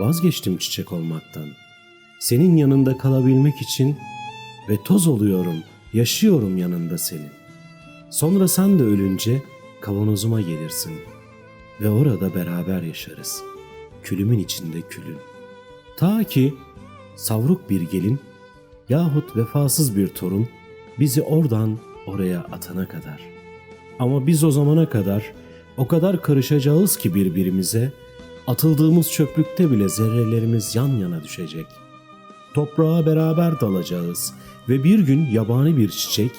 Vazgeçtim çiçek olmaktan. Senin yanında kalabilmek için ve toz oluyorum, yaşıyorum yanında senin. Sonra sen de ölünce kavanozuma gelirsin ve orada beraber yaşarız. Külümün içinde külün. Ta ki savruk bir gelin yahut vefasız bir torun bizi oradan oraya atana kadar. Ama biz o zamana kadar o kadar karışacağız ki birbirimize, atıldığımız çöplükte bile zerrelerimiz yan yana düşecek. Toprağa beraber dalacağız ve bir gün yabani bir çiçek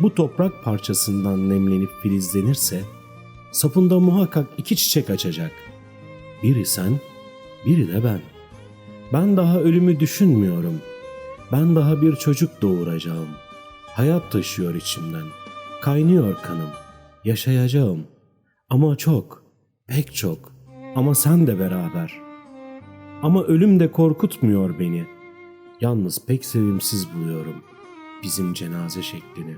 bu toprak parçasından nemlenip filizlenirse sapında muhakkak iki çiçek açacak. Biri sen, biri de ben. Ben daha ölümü düşünmüyorum. Ben daha bir çocuk doğuracağım. Hayat taşıyor içimden. Kaynıyor kanım. Yaşayacağım. Ama çok, pek çok. Ama sen de beraber. Ama ölüm de korkutmuyor beni. Yalnız pek sevimsiz buluyorum bizim cenaze şeklini.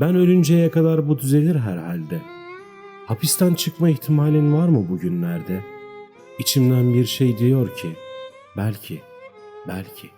Ben ölünceye kadar bu düzelir herhalde. Hapisten çıkma ihtimalin var mı bugünlerde? İçimden bir şey diyor ki, belki, belki.